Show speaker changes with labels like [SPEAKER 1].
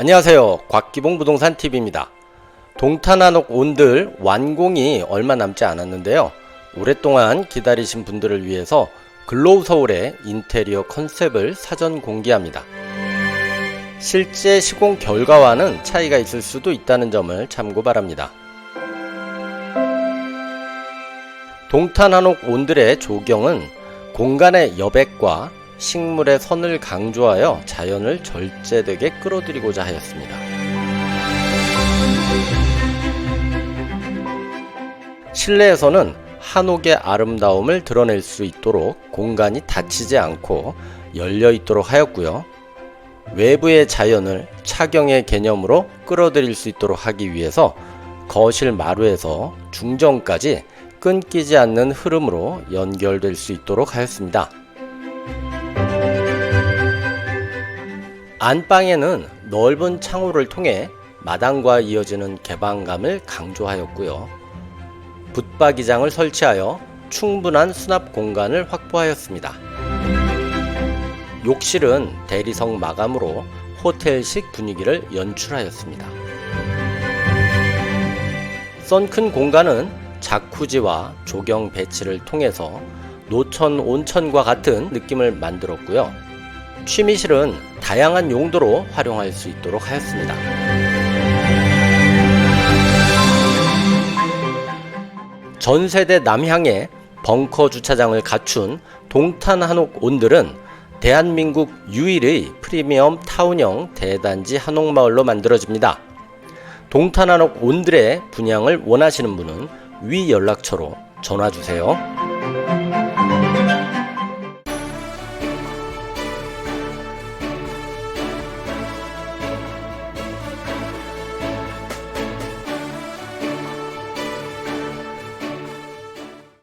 [SPEAKER 1] 안녕하세요. 곽기봉 부동산 TV입니다. 동탄한옥 온들 완공이 얼마 남지 않았는데요. 오랫동안 기다리신 분들을 위해서 글로우 서울의 인테리어 컨셉을 사전 공개합니다. 실제 시공 결과와는 차이가 있을 수도 있다는 점을 참고 바랍니다. 동탄한옥 온들의 조경은 공간의 여백과 식물의 선을 강조하여 자연을 절제되게 끌어들이고자 하였습니다. 실내에서는 한옥의 아름다움을 드러낼 수 있도록 공간이 닫히지 않고 열려 있도록 하였고요. 외부의 자연을 차경의 개념으로 끌어들일 수 있도록 하기 위해서 거실 마루에서 중정까지 끊기지 않는 흐름으로 연결될 수 있도록 하였습니다. 안방에는 넓은 창호를 통해 마당과 이어지는 개방감을 강조하였고요. 붙박이장을 설치하여 충분한 수납 공간을 확보하였습니다. 욕실은 대리석 마감으로 호텔식 분위기를 연출하였습니다. 썬큰 공간은 자쿠지와 조경 배치를 통해서 노천 온천과 같은 느낌을 만들었고요. 취미실은 다양한 용도로 활용할 수 있도록 하였습니다. 전 세대 남향에 벙커 주차장을 갖춘 동탄 한옥 온들은 대한민국 유일의 프리미엄 타운형 대단지 한옥마을로 만들어집니다. 동탄 한옥 온들의 분양을 원하시는 분은 위 연락처로 전화 주세요.